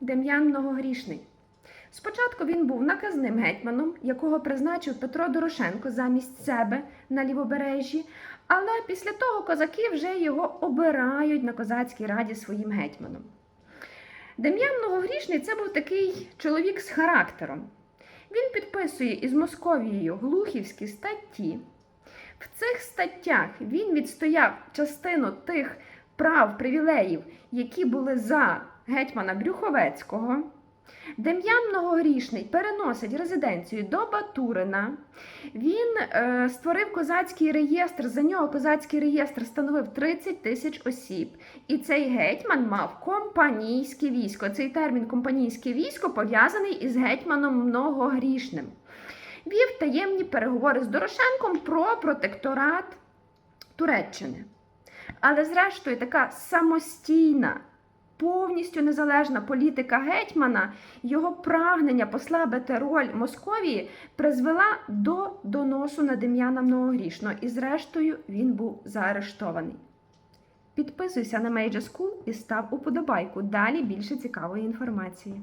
Дем'ян Многогрішний. Спочатку він був наказним гетьманом, якого призначив Петро Дорошенко замість себе на лівобережжі, але після того козаки вже його обирають на козацькій раді своїм гетьманом. Дем'ян Многогрішний це був такий чоловік з характером. Він підписує із Московією глухівські статті. В цих статтях він відстояв частину тих прав, привілеїв, які були за гетьмана Брюховецького. Дем'ян Многогрішний переносить резиденцію до Батурина. Він е, створив козацький реєстр. За нього козацький реєстр становив 30 тисяч осіб. І цей гетьман мав компанійське військо. Цей термін компанійське військо пов'язаний із гетьманом Многогрішним. Вів таємні переговори з Дорошенком про протекторат Туреччини. Але, зрештою, така самостійна, повністю незалежна політика гетьмана, його прагнення послабити роль Московії призвела до доносу на Дем'яна Многогрішного, і, зрештою, він був заарештований. Підписуйся на Major School і став уподобайку. Далі більше цікавої інформації.